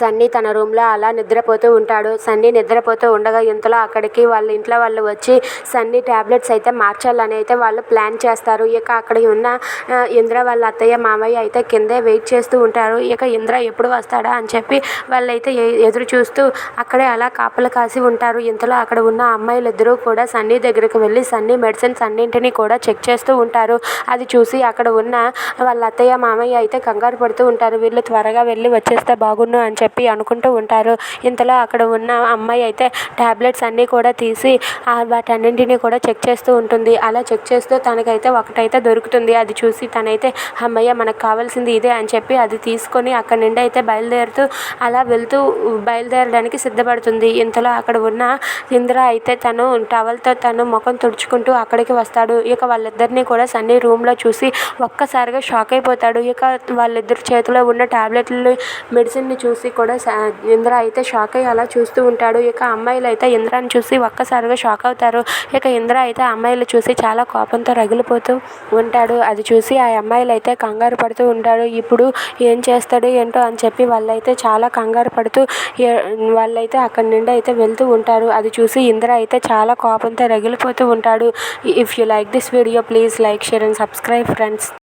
సన్నీ తన రూమ్లో అలా నిద్రపోతూ ఉంటాడు. సన్నీ నిద్రపోతూ ఉండగా ఇంతలో అక్కడికి వాళ్ళ ఇంట్లో వాళ్ళు వచ్చి సన్నీ ట్యాబ్లెట్స్ అయితే మార్చాలని అయితే వాళ్ళు ప్లాన్ చేస్తారు. ఇక అక్కడ ఉన్న ఇంద్ర వాళ్ళ అత్తయ్య మామయ్య అయితే కిందే వెయిట్ చేస్తూ ఉంటారు. ఇక ఇంద్ర ఎప్పుడు వస్తాడా? అని చెప్పి వాళ్ళైతే ఎదురు చూస్తూ అక్కడే అలా కాపలు కాసి ఉంటారు. ఇంతలో అక్కడ ఉన్న అమ్మాయిలు ఇద్దరూ కూడా సన్నీ దగ్గరికి వెళ్ళి సన్నీ మెడిసిన్స్ అన్నింటినీ కూడా చెక్ చేస్తూ ఉంటారు. అది చూసి అక్కడ ఉన్న వాళ్ళ అత్తయ్య మామయ్య అయితే కంగారు పడుతూ ఉంటారు. వీళ్ళు త్వరగా వెళ్ళి వచ్చేస్తే బాగుండు అని చెప్పి చెప్పి అనుకుంటూ ఉంటారు. ఇంతలో అక్కడ ఉన్న అమ్మాయి అయితే ట్యాబ్లెట్స్ అన్నీ కూడా తీసి వాటన్నింటిని వాటన్నింటినీ కూడా చెక్ చేస్తూ ఉంటుంది. అలా చెక్ చేస్తూ తనకైతే ఒకటైతే దొరుకుతుంది. అది చూసి తనైతే అమ్మయ్య మనకు కావాల్సింది ఇదే అని చెప్పి అది తీసుకొని అక్కడి నుండి అయితే బయలుదేరుతూ అలా వెళ్తూ బయలుదేరడానికి సిద్ధపడుతుంది. ఇంతలో అక్కడ ఉన్న ఇంద్ర అయితే తను టవల్తో తను ముఖం తుడుచుకుంటూ అక్కడికి వస్తాడు. ఇక వాళ్ళిద్దరిని కూడా సన్నీ రూమ్లో చూసి ఒక్కసారిగా షాక్ అయిపోతాడు. ఇక వాళ్ళిద్దరి చేతిలో ఉన్న టాబ్లెట్లు మెడిసిన్ని చూసి కూడా ఇంద్ర అయితే షాక్ అయ్యి అలా చూస్తూ ఉంటాడు. ఇక అమ్మాయిలు అయితే ఇంద్రాని చూసి ఒక్కసారిగా షాక్ అవుతారు. ఇక ఇంద్ర అయితే అమ్మాయిలు చూసి చాలా కోపంతో రగిలిపోతూ ఉంటాడు. అది చూసి ఆ అమ్మాయిలు అయితే కంగారు పడుతూ ఉంటాడు ఇప్పుడు ఏం చేస్తాడు ఏంటో అని చెప్పి వాళ్ళైతే చాలా కంగారు పడుతూ వాళ్ళైతే అక్కడి నుండి అయితే వెళ్తూ ఉంటారు. అది చూసి ఇంద్ర అయితే చాలా కోపంతో రగిలిపోతూ ఉంటాడు. If you like this video please like share and subscribe friends